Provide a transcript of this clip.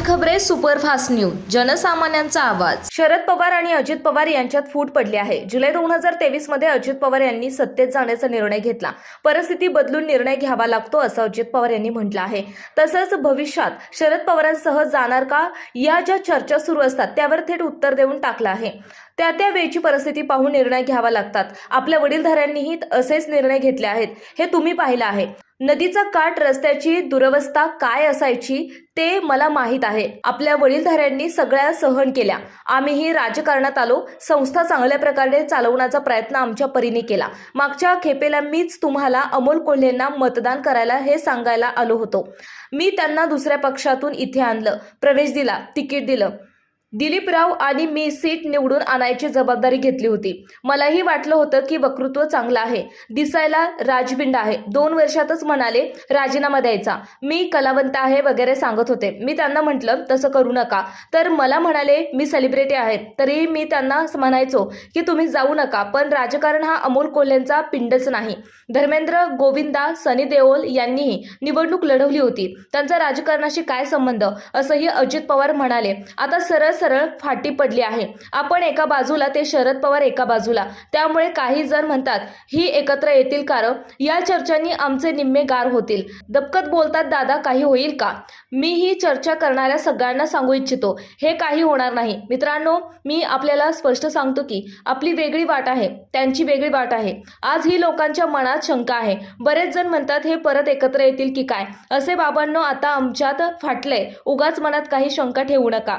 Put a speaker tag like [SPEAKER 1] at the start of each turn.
[SPEAKER 1] खबरे superfast news जनसामान्यांचा आवाज. शरद पवार आणि अजित पवार यांच्यात फूट पडली आहे. जुलै दोन हजार तेवीसमध्ये अजित पवार यांनी सत्तेत जाण्याचा निर्णय घेतला. परिस्थिती बदलून निर्णय घ्यावा लागतो असं अजित पवार यांनी म्हटलं आहे. तसंच भविष्यात शरद पवारांसह जाणार का? या ज्या चर्चा सुरू असतात त्यावर थेट उत्तर देऊन टाकलं आहे. त्या त्या वेळची परिस्थिती पाहून निर्णय घ्यावा लागतात. आपल्या वडीलधाऱ्यांनीही असेच निर्णय घेतले आहेत. हे तुम्ही पाहिलं आहे. नदीचा काठ रस्त्याची दुरवस्था काय असायची ते मला माहीत आहे. आपल्या वडीलधाऱ्यांनी सगळ्या सहन केल्या. आम्हीही राजकारणात आलो. संस्था चांगल्या प्रकारे चालवण्याचा प्रयत्न आमच्या परीने केला. मागच्या खेपेला मीच तुम्हाला अमोल कोल्हेंना मतदान करायला हे सांगायला आलो होतो. मी त्यांना दुसऱ्या पक्षातून इथे आणलं. प्रवेश दिला तिकीट दिलं. दिलीपराव आणि मी सीट निवडून आणायची जबाबदारी घेतली होती. मलाही वाटलं होतं की वक्तृत्व चांगलं आहे. दिसायला राजबिंड आहे. दोन वर्षातच म्हणाले राजीनामा द्यायचा. मी कलावंत आहे वगैरे सांगत होते. मी त्यांना म्हटलं तसं करू नका. तर मला म्हणाले मी सेलिब्रिटी आहे. तरीही मी त्यांना म्हणायचो की तुम्ही जाऊ नका पण राजकारण हा अमोल कोल्हेंचा पिंडच नाही. धर्मेंद्र गोविंदा सनी देओल यांनीही निवडणूक लढवली होती. त्यांचा राजकारणाशी काय संबंध? असंही अजित पवार म्हणाले. आता सरस सरळ फाटी पडली आहे. आपण एका बाजूला ते शरद पवार एका बाजूला. त्यामुळे काही जण म्हणतात ही एकत्र येतील कार या चर्चांनी आमचे निम्मे गार होतील. दबकत बोलतात दादा काही होईल का? मी ही चर्चा करणाऱ्या सगळ्यांना सांगू इच्छितो. हे काही होणार नाही. मित्रांनो मी आपल्याला स्पष्ट सांगतो की आपली वेगळी वाट आहे. त्यांची वेगळी वाट आहे. आज ही लोकांच्या मनात शंका आहे. बरेच जण म्हणतात हे परत एकत्र येतील की काय? असे बाबांनो आता आमच्यात फाटले उगाच मनात काही शंका ठेवू नका.